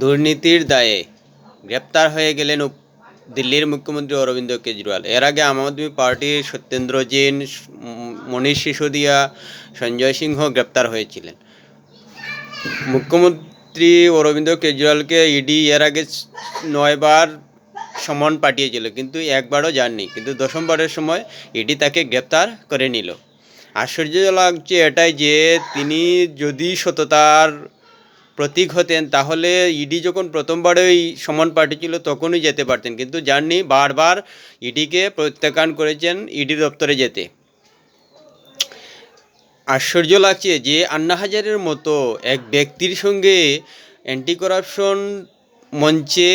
দুর্নীতির দায়ে গ্রেপ্তার হয়ে গেলেন দিল্লির মুখ্যমন্ত্রী অরবিন্দ কেজরিওয়াল। এর আগে আম আদমি পার্টির সত্যেন্দ্র জৈন মনীষ সিসোদিয়া, সঞ্জয় সিংহ গ্রেপ্তার হয়েছিলেন। মুখ্যমন্ত্রী অরবিন্দ কেজরিওয়ালকে ইডি এর আগে নয়বার সমন পাঠিয়েছিল, কিন্তু একবারও যাননি। কিন্তু দশমবারের সময় ইডি তাকে গ্রেপ্তার করে নিল। আশ্চর্য লাগছে এটাই যে তিনি যদি সততার প্রতীক হতেন, তাহলে ইডি যখন প্রথমবার ওই সমন পাঠিয়েছিল তখনই যেতে পারতেন। কিন্তু যাননি বারবার ইডিকে প্রত্যাখ্যান করেছেন ইডি দপ্তরে যেতে। আশ্চর্য লাগছে যে, আন্না হাজারের মতো এক ব্যক্তির সঙ্গে অ্যান্টি করাপশন মঞ্চে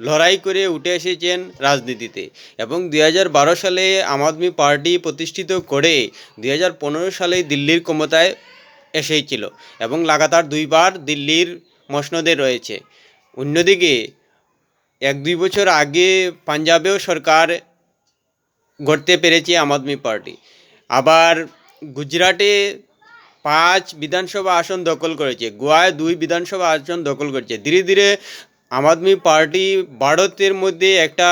লড়াই করে উঠে এসেছেন রাজনীতিতে এবং দু হাজার বারো সালে আম আদমি পার্টি প্রতিষ্ঠিত করে দুই হাজার পনেরো সালে দিল্লির ক্ষমতায় এসেছিল এবং লাগাতার দুইবার দিল্লির মসনদে রয়েছে। অন্যদিকে, এক দুই বছর আগে পাঞ্জাবেও সরকার গড়তে পেরেছে আম আদমি পার্টি। আবার গুজরাটে পাঁচ বিধানসভা আসন দখল করেছে, গোয়ায় দুই বিধানসভা আসন দখল করেছে। ধীরে ধীরে আম আদমি পার্টি ভারতের মধ্যে একটা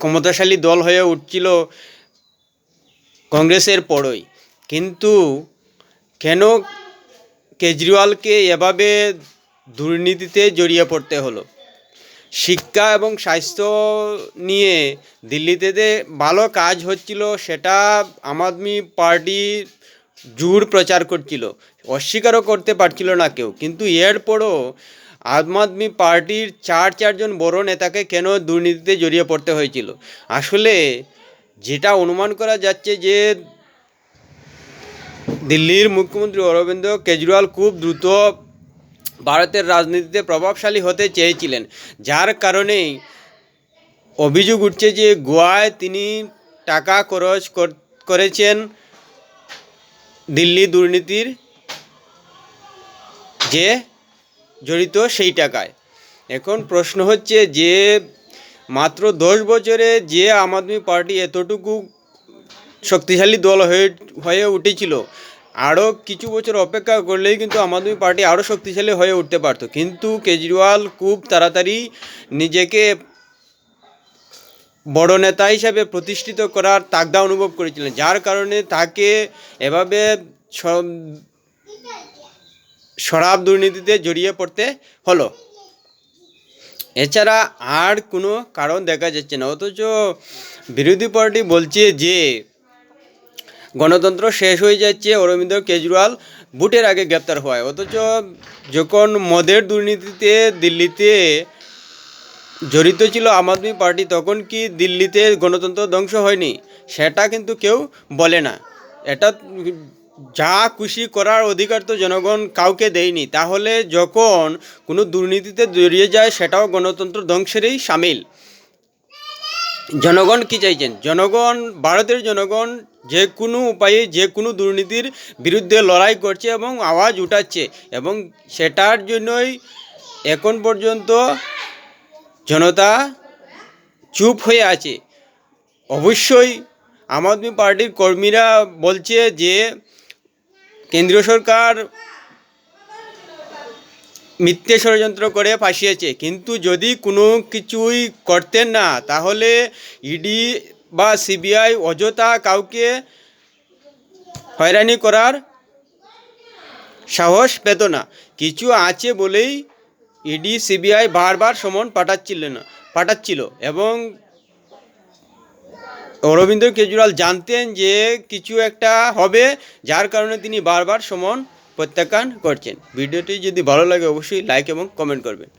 ক্ষমতাশালী দল হয়ে উঠছিল কংগ্রেসের পরই। কিন্তু কেন কেজরিওয়ালকে এভাবে দুর্নীতিতে জড়িয়ে পড়তে হলো? শিক্ষা এবং স্বাস্থ্য নিয়ে দিল্লিতে যে ভালো কাজ হচ্ছিল, সেটা আম আদমি পার্টি জোর প্রচার করছিল, অস্বীকারও করতে পারছিল না কেউ। কিন্তু এরপরও আম আদমি পার্টির চার চারজন বড় নেতাকে কেন দুর্নীতিতে জড়িয়ে পড়তে হয়েছিল? আসলে যেটা অনুমান করা যাচ্ছে যে দিল্লির মুখ্যমন্ত্রী অরবিন্দ কেজরিওয়াল খুব দ্রুত ভারতের রাজনীতিতে প্রভাবশালী হতে চেয়েছিলেন, যার কারণেই অভিযোগ উঠছে যে গোয়ায় তিনি টাকা খরচ কর- করেছেন দিল্লি দুর্নীতির যে জড়িত সেই টাকায়। এখন প্রশ্ন হচ্ছে যে মাত্র দশ বছরে যে আম আদমি পার্টি এতটুকু শক্তিশালী দল হয়ে হয়ে উঠেছিল আরও কিছু বছর অপেক্ষা করলেই কিন্তু আম আদমি পার্টি আরও শক্তিশালী হয়ে উঠতে পারতো। কিন্তু কেজরিওয়াল খুব তাড়াতাড়ি নিজেকে বড় নেতা হিসাবে প্রতিষ্ঠিত করার তাগদা অনুভব করেছিলেন, যার কারণে তাকে এভাবে স- শরাব দুর্নীতিতে জড়িয়ে পড়তে হলো। এছাড়া আর কোনো কারণ দেখা যাচ্ছে না। অথচ বিরোধী পার্টি বলছে যে গণতন্ত্র শেষ হয়ে যাচ্ছে, অরবিন্দ কেজরিওয়াল ভোটের আগে গ্রেপ্তার হওয়ায় অথচ যখন মদের দুর্নীতিতে দিল্লিতে জড়িত ছিল আম আদমি পার্টি, তখন কি দিল্লিতে গণতন্ত্র ধ্বংস হয়নি? সেটা কিন্তু কেউ বলে না। এটা যা খুশি করার অধিকার তো জনগণ কাউকে দেয়নি। তাহলে যখন কোনো দুর্নীতিতে জড়িয়ে যায়, সেটাও গণতন্ত্র ধ্বংসেরই সামিল। জনগণ কি চাইছেন? জনগণ, ভারতের জনগণ যে কোনো উপায়ে, যে কোনো দুর্নীতির বিরুদ্ধে লড়াই করছে এবং আওয়াজ উঠাচ্ছে এবং সেটার জন্যই এখন পর্যন্ত জনতা চুপ হয়ে আছে। অবশ্যই আম আদমি পার্টির কর্মীরা বলছে যে, কেন্দ্রীয় সরকার মিথ্যে ষড়যন্ত্র করে ফাঁসিয়েছে। কিন্তু যদি কোনো কিছুই করতেন না, তাহলে ইডি বা সিবিআই অযথা কাউকে হয়রানি করার সাহস পেত না। কিছু আছে বলেই ইডি সিবিআই বারবার সমন পাঠাচ্ছিল না পাঠাচ্ছিল এবং অরবিন্দ কেজরিওয়াল জানতেন যে কিছু একটা হবে, যার কারণে তিনি বারবার সমন প্রত্যাখ্যান করছেন। ভিডিওটি যদি ভালো লাগে অবশ্যই লাইক এবং কমেন্ট করবেন।